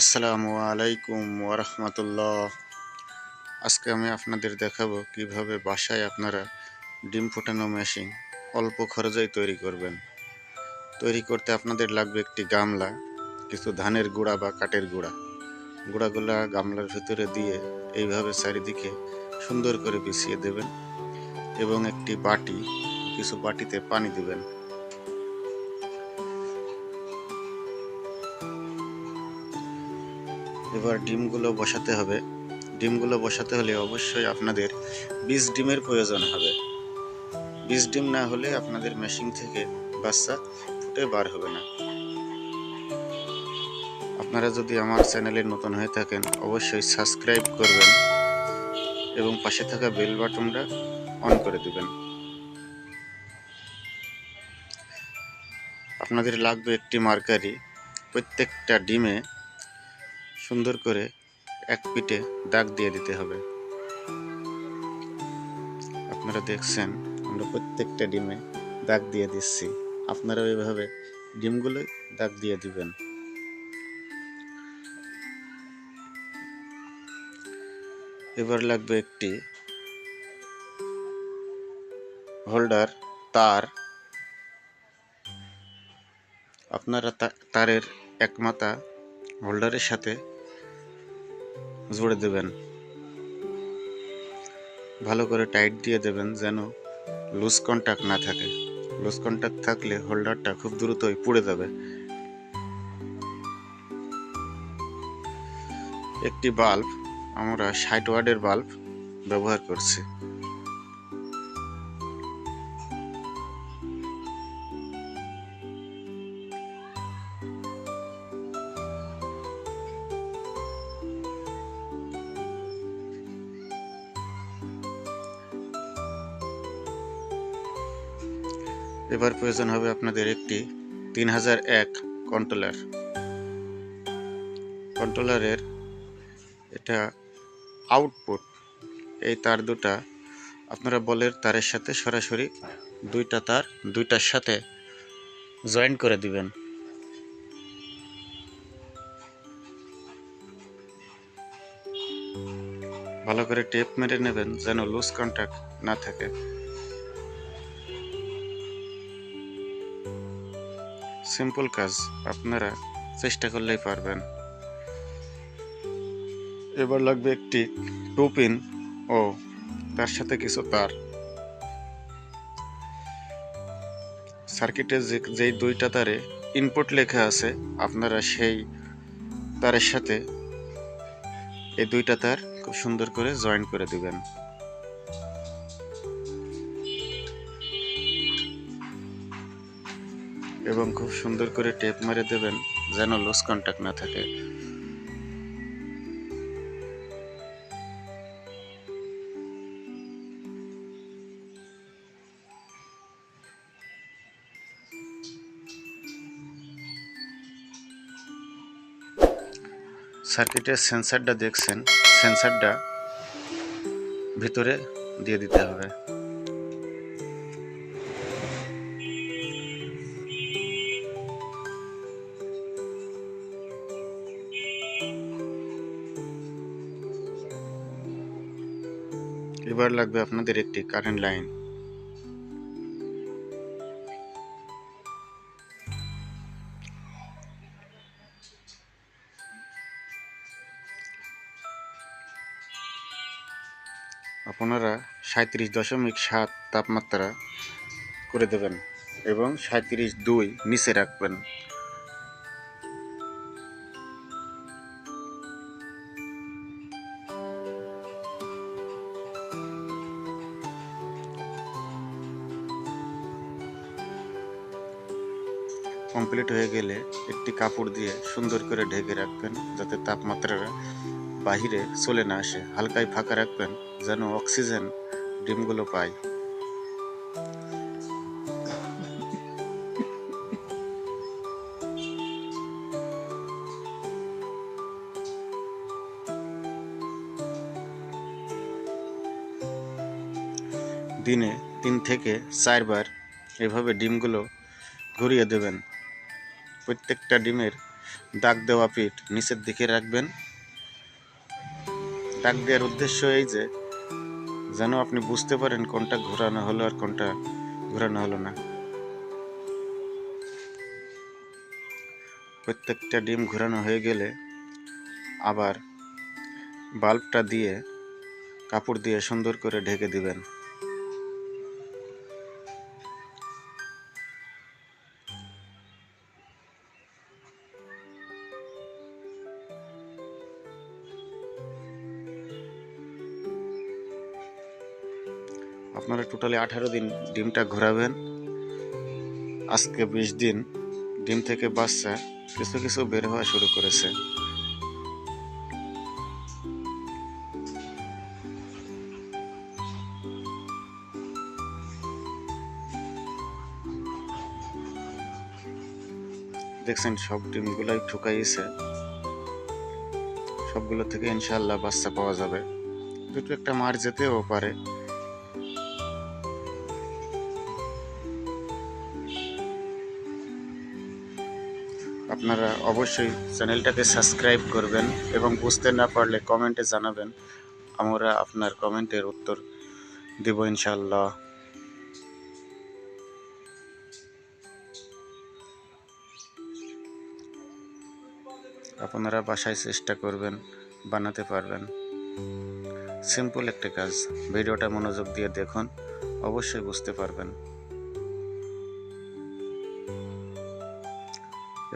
আসসালামু আলাইকুম ওরহমতুল্লাহ আজকে আমি আপনাদের দেখাবো কীভাবে বাসায় আপনারা ডিম ফোটানো মেশিন অল্প খরচেই তৈরি করবেন। তৈরি করতে আপনাদের লাগবে একটি গামলা, কিছু ধানের গুঁড়া বা কাঠের গুঁড়া। গুঁড়াগুলা গামলার ভিতরে দিয়ে এইভাবে চারিদিকে সুন্দর করে বিছিয়ে দেবেন এবং একটি বাটি, কিছু বাটিতে পানি দিবেন। এবার ডিমগুলো বসাতে হবে। ডিমগুলো বসাতে হলে অবশ্যই আপনাদের বীজ ডিমের প্রয়োজন হবে। বীজ ডিম না হলে আপনাদের মেশিন থেকে বাচ্চা ফুটে বার হবে না। আপনারা যদি আমার চ্যানেলে নতুন হয়ে থাকেন, অবশ্যই সাবস্ক্রাইব করবেন এবং পাশে থাকা বেল বাটনটা অন করে দেবেন। আপনাদের লাগবে একটি মার্কারি। প্রত্যেকটা ডিমে সুন্দর করে এক পিঠে দাগ দিয়ে দিতে হবে। আপনারা দেখছেন, আমরা প্রত্যেকটা ডিমে দাগ দিয়ে দিচ্ছি। আপনারাও এভাবে ডিমগুলো দাগ দিয়ে দিবেন। এবার লাগবে একটি হোল্ডার তার। আপনারা তারের এক মাথা হোল্ডারের সাথে জুড়ে দেবেন। ভালো করে টাইট দিয়ে দেবেন যেন লুজ কন্টাক্ট না থাকে। লুজ কন্টাক্ট থাকলে হোল্ডারটা খুব দ্রুতই পুড়ে যাবে। একটি বাল্ব আমরা ষাট ওয়ার্ডের বাল্ব ব্যবহার করছি। এবার প্রয়োজন হবে আপনাদের একটি তিন হাজার এক কন্ট্রোলার। কন্ট্রোলারের এটা আউটপুট এই তার দুটা, আপনারা বলের তারের সাথে সরাসরি দুইটা তার দুইটার সাথে জয়েন করে দিবেন। ভালো করে টেপ মেরে নেবেন যেন লুজ কন্ট্যাক্ট না থাকে। সিম্পল কাজ, আপনারা চেষ্টা করলেই পারবেন। এবার লাগবে একটি টু পিন ও তার সাথে কিছু তার। সার্কিটের যে যেই দুইটা তারে ইনপুট লেখা আছে, আপনারা সেই তারের সাথে এই দুইটা তার খুব সুন্দর করে জয়েন করে দিবেন। এবং খুব সুন্দর করে টেপ মেরে দেবেন যেন লুজ কন্টাক্ট না থাকে। সার্কিটের সেন্সারটা দেখছেন সেন্সারটা ভিতরে দিয়ে দিতে হবে। এবার লাগবে আপনাদের একটি কারেন্ট লাইন আপনারা সাঁত্রিশ দশমিক সাত তাপমাত্রা করে দেবেন এবং সাঁত্রিশ দুই নিচে রাখবেন। কমপ্লিট হয়ে গেলে একটি কাপড় দিয়ে সুন্দর করে ঢেকে রাখবেন, যাতে তাপমাত্রাটা বাহিরে চলে না আসে। হালকায় ফাঁকা রাখবেন, যেন অক্সিজেন ডিমগুলো পায়। দিনে তিন থেকে চারবার এভাবে ডিমগুলো ঘুরিয়ে দেবেন। প্রত্যেকটা ডিমের দাগ দেওয়া পিঠ নিচের দিকে রাখবেন। দাগ দেওয়ার উদ্দেশ্য এই যে, যেন আপনি বুঝতে পারেন কোনটা ঘোরানো হলো আর কোনটা ঘোরানো হলো না। প্রত্যেকটা ডিম ঘোরানো হয়ে গেলে আবার বাল্বটা দিয়ে, কাপড় দিয়ে সুন্দর করে ঢেকে দিবেন। টোটালি আঠারো দিন ডিমটা ঘোরাবেন। আজকে বিশ দিন ডিম থেকে বাচ্চা কিছু কিছু বের হওয়া শুরু করেছে। দেখছেন, সব ডিমগুলাই ঠুকাইছে। সবগুলো থেকে ইনশাল্লাহ বাচ্চা পাওয়া যাবে। দুটো একটা মার যেতেও পারে। আপনারা অবশ্যই চ্যানেলটাকে সাবস্ক্রাইব করবেন এবং বুঝতে না পারলে কমেন্টে জানাবেন। আমরা আপনার কমেন্টের উত্তর দেব ইনশাল্লাহ আপনারা বাসায় চেষ্টা করবেন, বানাতে পারবেন। সিম্পল একটা কাজ। ভিডিওটা মনোযোগ দিয়ে দেখুন, অবশ্যই বুঝতে পারবেন।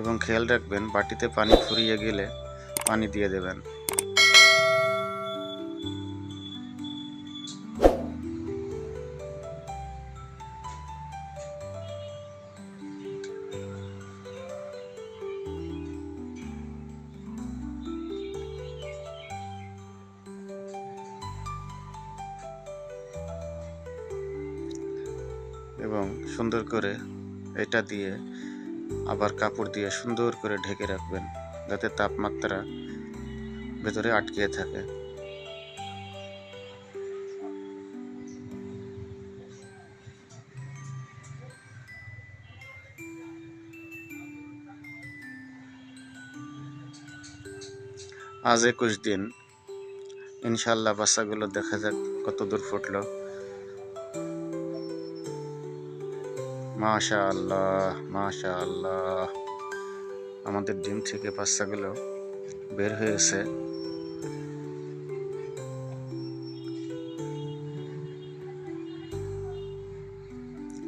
এবং খেয়াল রাখবেন, বাটিতে পানি ফুরিয়ে গেলে পানি দিয়ে দেবেন। এবং সুন্দর করে এটা দিয়ে আবার কাপড় দিয়ে সুন্দর করে ঢেকে রাখবেন, যাতে তাপমাত্রা ভেতরে আটকে থাকে। আজ একুশ দিন। ইনশাল্লাহ বাচ্চাগুলো দেখা যাক কত দূর ফুটলো। মাশা আল্লাহ মাশা আল্লাহ আমাদের ডিম থেকে বাচ্চাগুলো বের হয়েছে।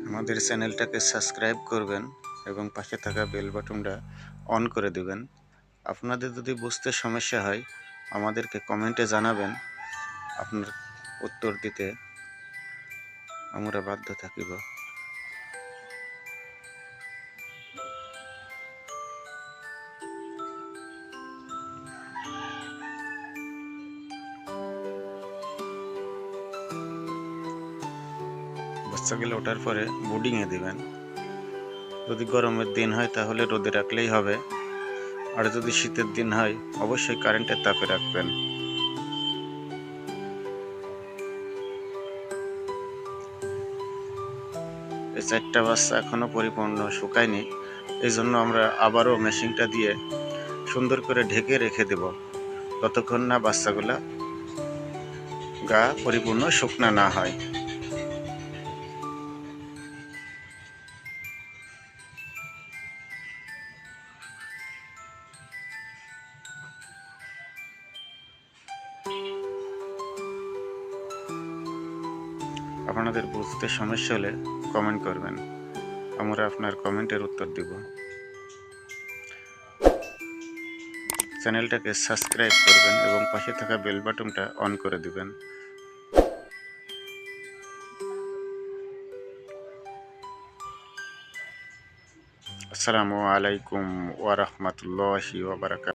আমাদের চ্যানেলটাকে সাবস্ক্রাইব করবেন এবং পাশে থাকা বেল বাটনটা অন করে দিবেন। আপনাদের যদি বুঝতে সমস্যা হয়, আমাদেরকে কমেন্টে জানাবেন। আপনার উত্তর দিতে আমরা বাধ্য থাকিব। বাচ্চাগুলো ওঠার পরে বোর্ডিংয়ে দিবেন। যদি গরমের দিন হয় তাহলে রোদে রাখলেই হবে। আর যদি শীতের দিন হয়, অবশ্যই কারেন্টের তাপে রাখবেন। এই চারটা বাচ্চা এখনও পরিপূর্ণ শুকায়নি। এই জন্য আমরা আবারও মেশিনটা দিয়ে সুন্দর করে ঢেকে রেখে দেব। ততক্ষণ না বাচ্চাগুলা গা পরিপূর্ণ শুকনা না হয়। আপনাদের বুঝতে সমস্যা হলে কমেন্ট করবেন। আমরা আপনার কমেন্টের উত্তর দিব। চ্যানেলটাকে সাবস্ক্রাইব করবেন এবং পাশে থাকা বেল বাটনটা অন করে দিবেন। আসসালামু আলাইকুম ওয়া বারাকাতুহু।